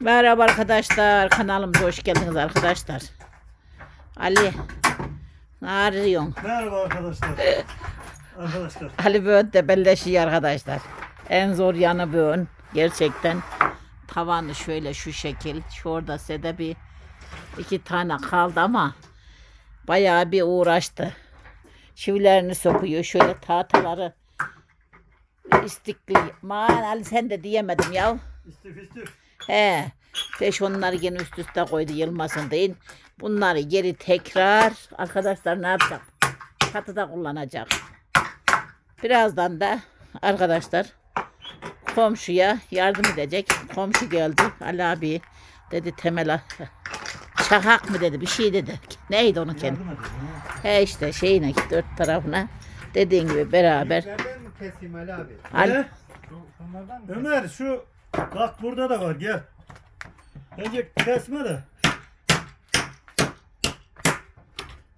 Merhaba arkadaşlar. Kanalımıza hoş geldiniz arkadaşlar. Ali. Ne arıyorsun? Merhaba arkadaşlar. arkadaşlar. Ali böğün tebelleşiyor arkadaşlar. En zor yanı böğün. Gerçekten tavanı şöyle şu şekil. Şurada size bir iki tane kaldı ama bayağı bir uğraştı. Çivilerini sokuyor. Şöyle tahtaları istikli. Man Ali sen de diyemedim ya. İstif istif. He. Beş onları yine üst üste koydu yılmasın deyin. Bunları geri tekrar arkadaşlar ne yapacak? Çatıda kullanacak. Birazdan da arkadaşlar komşuya yardım edecek. Komşu geldi. Ali abi dedi temel çakak mı dedi bir şey dedi. Neydi onun kendi? He işte şeyine dört tarafına dediğin gibi beraber. Nereden mi keseyim Ali abi? Ali, Ne? Onlardan mı? Ömer şu bak burada da var gel. Önce kesme de.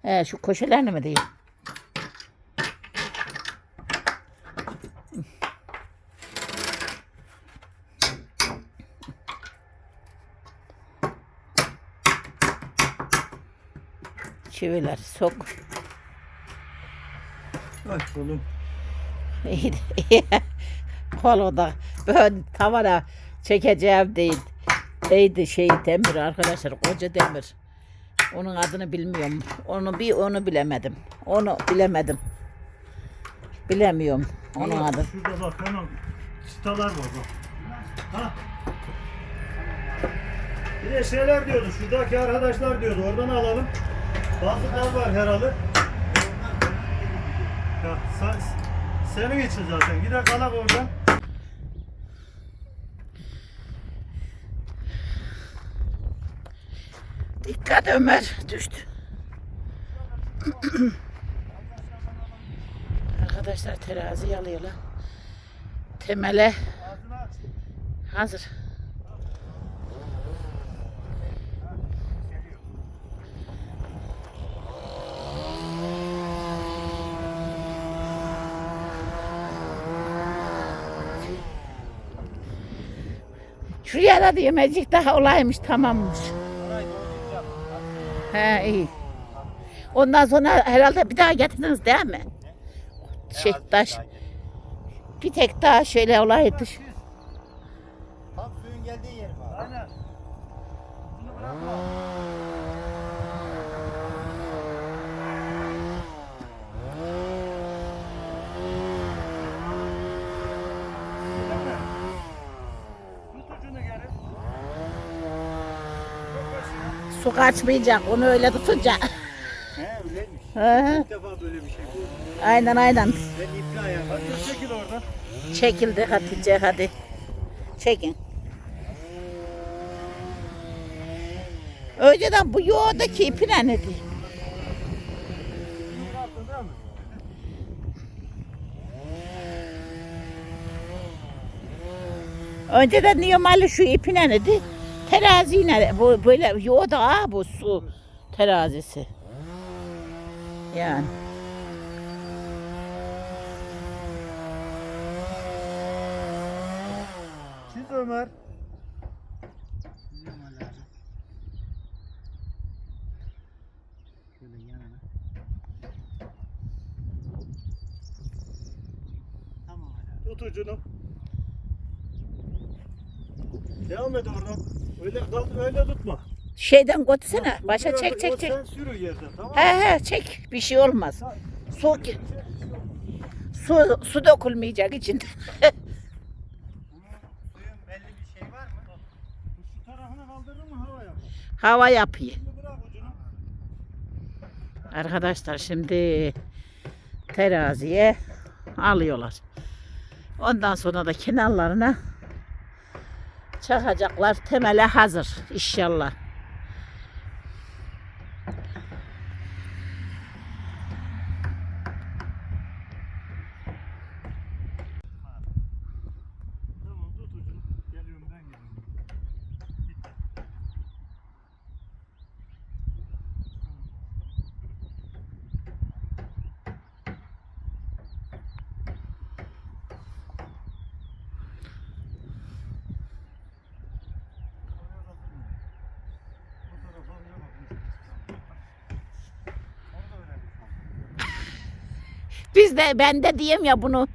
he, şu köşelerini mi diyeyim? Çiviler sok. Ay. İyi iyi. Kolu da ben tavana çekeceğim değil. Neydi şey demir arkadaşlar koca demir. Onun adını bilmiyorum. Onu bir onu bilemedim. Onu bilemedim. Bilemiyorum onun Oğlum, adını. Şurada bak hemen çıtalar var bak. Ha. Bir de şeyler diyordu. Şuradaki arkadaşlar diyordu. Oradan alalım. Bazı var herhalde. Ya sen, senin için zaten. Gider kalak oradan. Dikkat Ömer düştü. Arkadaşlar terazi alıyorlar. Temele hazır. Şuraya da diyemeyecek daha olaymış tamammış. He iyi. Ondan sonra herhalde bir daha getirdiniz değil mi? Şey taş. Bir tek daha şöyle olaydı. Tam suyun geldiği yer var. Aynen. Bunu bırakma. Tut ucunu geri. Çok başına. Su kaçmayacak onu öyle tutunca. He öyleymiş. İlk defa böyle bir şey gördüm. aynen aynen. Ben iple ayağım. Hadi çekil oradan. Çekildi Hatice hadi. Çekin. Önceden bu yoğurdaki ipi ne mi? Önceden normalde şu ipi ne neydi? Teraziyle bu böyle yoğurda ha bu su terazisi. Yani. Çiz Ömer. Tut ucunu. Devam et oradan. Öyle kal, öyle tutma. Şeyden götürsene. Başa çek çek çek. Sen sürü yerden tamam mı? He he çek. Bir şey olmaz. Su, su, su dökülmeyecek içinde. Suyun belli bir şey var mı? Şu tarafını kaldırdın mı hava yap. Hava yapıyor. Şimdi bırak ucunu. Arkadaşlar şimdi teraziye alıyorlar. Ondan sonra da kenarlarına çakacaklar. Temele hazır inşallah. Tamam tut ucunu. Geliyorum ben geliyorum. Biz de ben de diyeyim ya bunu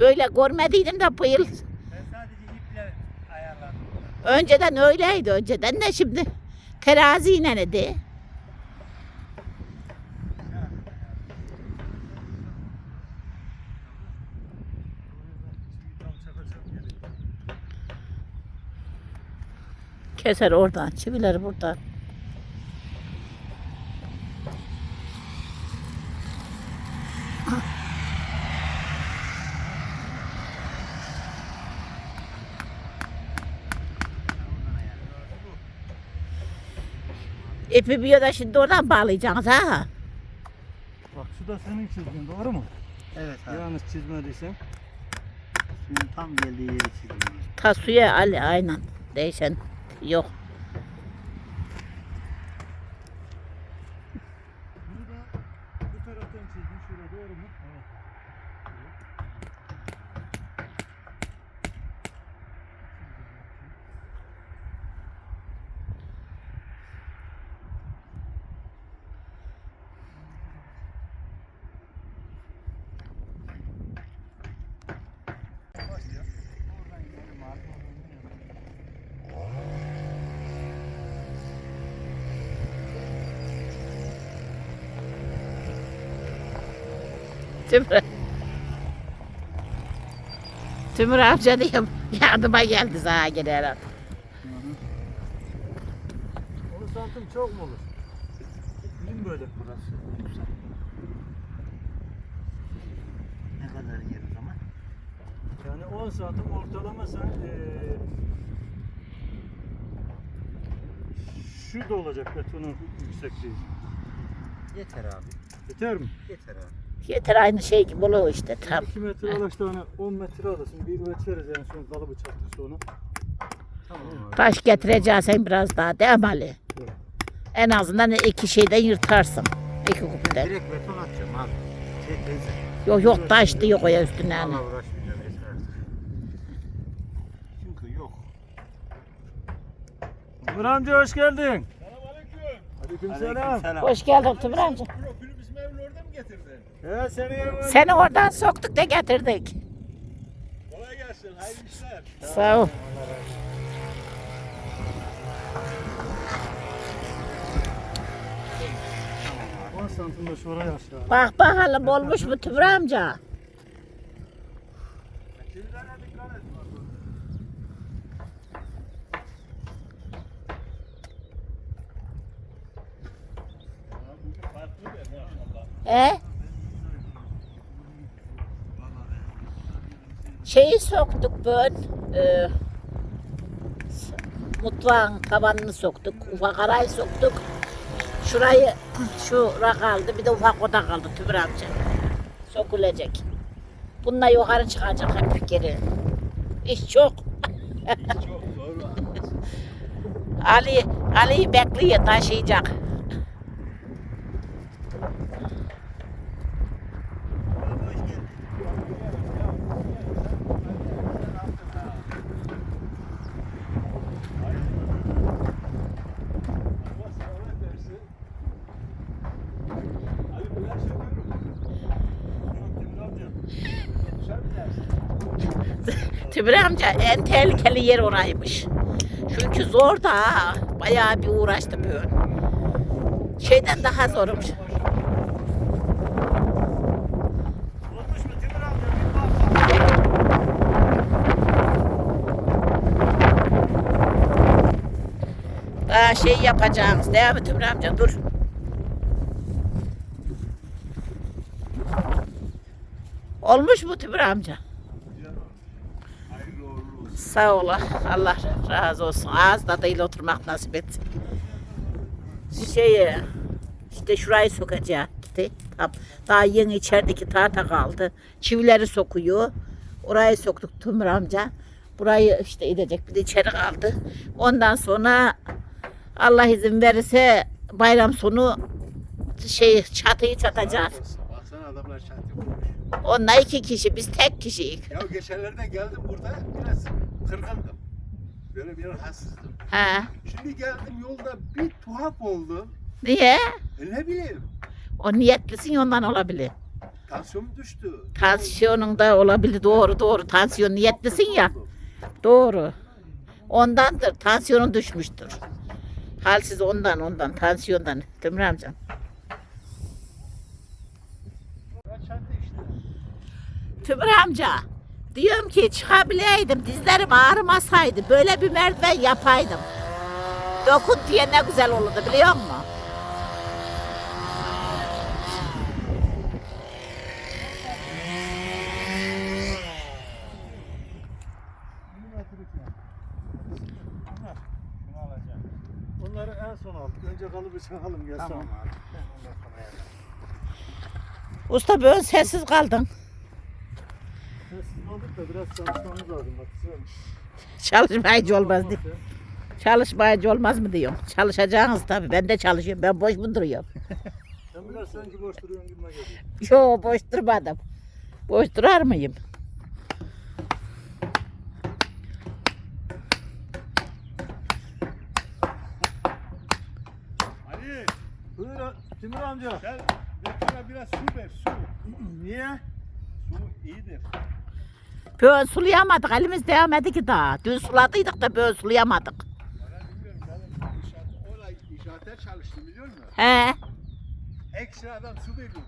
böyle görmediydim de bu yıl. Ben sadece iple ayarladım. Önceden öyleydi önceden de şimdi teraziyle idi. Keser oradan, çivileri buradan. İpi bir da şimdi oradan bağlayacaksınız ha. Bak şu da senin çizgin doğru mu? Evet abi. Yanlış çizmediysen. Suyun tam geldiği yeri çizdim. Ta suya Ali aynen. Değişen yok. Bunu da bu taraftan çizdin şurada doğru mu? Evet. Tümür. Tümür amca diyeyim. Yardıma geldi sana gene herhalde. 10 santim çok mu olur? Bilim böyle. Burası. Ne kadar yer o zaman? Yani 10 santim ortalama sen eee şu da olacak betonun yüksekliği. Yeter abi. Yeter mi? Yeter abi. Yeter aynı şey gibi oluyor işte tam. 2 metre alaş tane 10 metre alırsın. Bir ölçeriz en son kalıbı çaktı sonra. Tamam. Taş getireceksin biraz daha değil mi Ali? Evet. En azından iki şeyden yırtarsın. İki kupiden. Direkt beton atacağım abi. Şey. Yok yok taş diyor o ya üstüne yani. Valla uğraşmayacağım yeter artık. Çünkü yok. Amca hoş geldin. Aleyküm selam. selam. Hoş geldin Tümür amca. Getirdin? He seni. Seni oradan soktuk da getirdik. Kolay gelsin, hayırlı işler. Sağ ol. On santim de şuraya aşağı. Bak bakalım olmuş mu Tümür amca? He? Şeyi soktuk böyle. E, mutfağın tavanını soktuk. Ufak arayı soktuk. Şurayı şura kaldı. Bir de ufak oda kaldı Tümür amca. Sokulecek. Bununla yukarı çıkacak hep geri. İş çok. Çok. Ali Ali'yi bekliyor taşıyacak. Allah sağlık versin. Ali bu her sefer Düşer mi Tümür amca en tehlikeli yer oraymış. Çünkü zor da. Bayağı bir uğraştı böyle. Şeyden daha zormuş. Daha şey yapacağız değil mi Tümür amca dur. Olmuş mu Tümür amca? Sağ ol. Allah razı olsun. Ağız tadıyla oturmak nasip etsin. Şeyi işte şurayı sokacak gitti. Tam, daha yeni içerideki tahta kaldı. Çivileri sokuyor. Orayı soktuk Tümür amca. Burayı işte edecek. Bir de içeri kaldı. Ondan sonra Allah izin verirse bayram sonu şey çatıyı çatacağız. Baksana adamlar kurmuş. Onlar iki kişi, biz tek kişiyiz. Ya geçenlerde geldim burada biraz kırgındım. Böyle bir rahatsızdım. Ha. Şimdi geldim yolda bir tuhaf oldu. Niye? E ne bileyim. O niyetlisin ondan olabilir. Tansiyonum düştü. Tansiyonun da olabilir doğru doğru. Tansiyon niyetlisin ya. Doğru. Ondandır. Tansiyonun düşmüştür. Halsiz ondan ondan. Tansiyondan. Tümür amcam. Tümür amca. Diyorum ki çıkabileydim. Dizlerim ağrımasaydı. Böyle bir merdiven yapaydım. Dokun diye ne güzel olurdu biliyor musun? Onları en son al. Önce kalıbı çakalım gel Tamam sonra. abi. Usta böyle sessiz kaldın. Da biraz çalışmamız lazım bak. Güzel. Çalışmayıcı olmaz diye. Çalışmayıcı olmaz mı diyorum. Çalışacaksınız tabii. Ben de çalışıyorum. Ben boş mu duruyorum? Sen biraz sanki boş duruyorsun gibime geliyor. Yo boş durmadım. Boş durar mıyım? Ali Buyur Timur amca. gel biraz su ver su. Niye? Su iyidir. Böyle sulayamadık. Elimiz değmedi ki daha. Dün suladıydık da böyle sulayamadık. Bana bilmiyorum ben inşaat, orada inşaatta çalıştım biliyor musun? He. Ekstradan su veriyordu.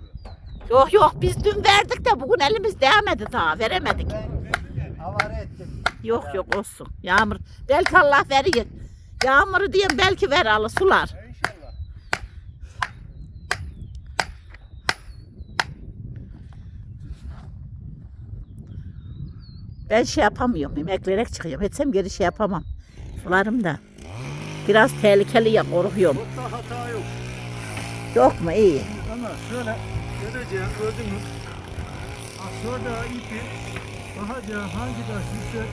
Yok yok biz dün verdik de bugün elimiz değmedi daha. Veremedik. Ben verdim yani. Ettim. Yok yok olsun. Yağmur. Belki Allah verir. Yağmuru diyeyim belki ver alı sular. Ya inşallah. Ben şey yapamıyorum. Emekleyerek çıkıyorum. Etsem geri şey yapamam. Sularım da. Biraz tehlikeli ya korkuyorum. Botta hata yok. Yok mu? İyi. Ama şöyle göreceğim gördün mü? Şurada ipi bakacaksın hangi taş yüksek.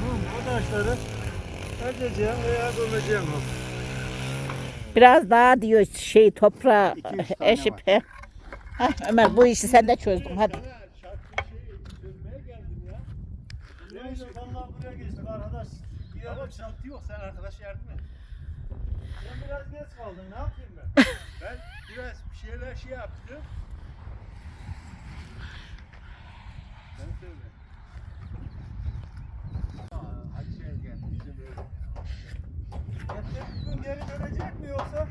Tamam mı? O taşları edeceğim veya gömeceğim. Biraz daha diyor şey toprağa eşip. Ömer bu işi sen de çözdün hadi. Sana şarkı şey sözmeye geldim ya. Neyse vallahi buraya geçtik arkadaş. Bir Ama çantı yok sen arkadaş yardım et. sen biraz geç kaldın ne yapayım ben? Ben biraz bir şeyler şey yaptım. Sen söyle. Hadi şey gel bizim öyle. Ertesi gün geri dönecek mi yoksa?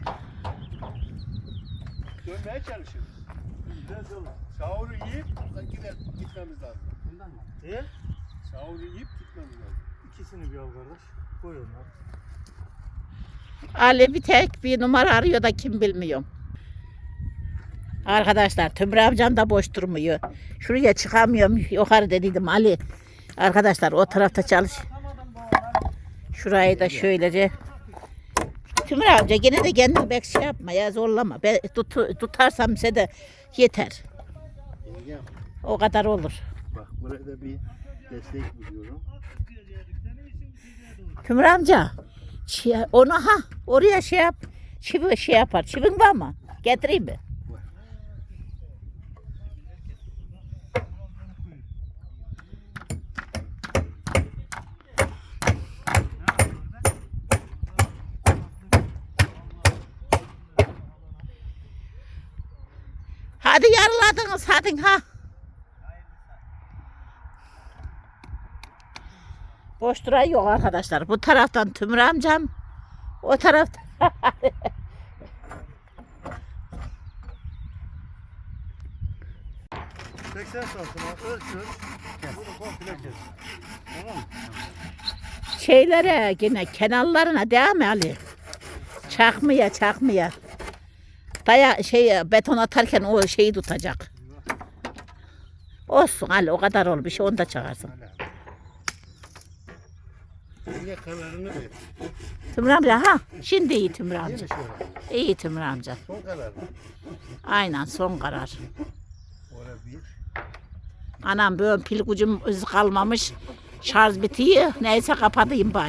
Dönmeye çalışırız. Biraz olur. Sahuru yiyip gider, gitmemiz lazım. Bundan mı? E? Sahuru yiyip gitmemiz lazım. İkisini bir al kardeş. Koy onları. Ali bir tek bir numara arıyor da kim bilmiyorum. Arkadaşlar Tümür amcam da boş durmuyor. Şuraya çıkamıyorum. Yukarı dediydim Ali. Arkadaşlar o tarafta çalış. Şurayı da şöylece. Tümür amca gene de kendini pek şey yapma ya zorlama. Ben tut, tutarsam size de yeter. O kadar olur. Bak buraya da bir destek buluyorum. Tümür amca. çi- Onu ha oraya şey yap. Çivi şey yapar. Çivin var mı? Getireyim mi? Hadi yarıladınız hadi ha. Boş duran yok arkadaşlar. Bu taraftan Tümür amcam. O taraftan. Hı. 80 santim ölçüyoruz. Bunu komple kes. Tamam mı? şeylere yine kenarlarına devam Ali. Çakmaya çakmaya. Daya şey beton atarken o şeyi tutacak. Olsun Ali o kadar ol bir şey onu da çakarsın. Yenge kararını ver. Tümür amca ha şimdi iyi Tümür Değil amca. mi şöyle? İyi Tümür amca. Son karar? Aynen son karar. Orada bir. Anam böyle pil gücüm kalmamış. Şarj bitiyor. Neyse kapatayım bari.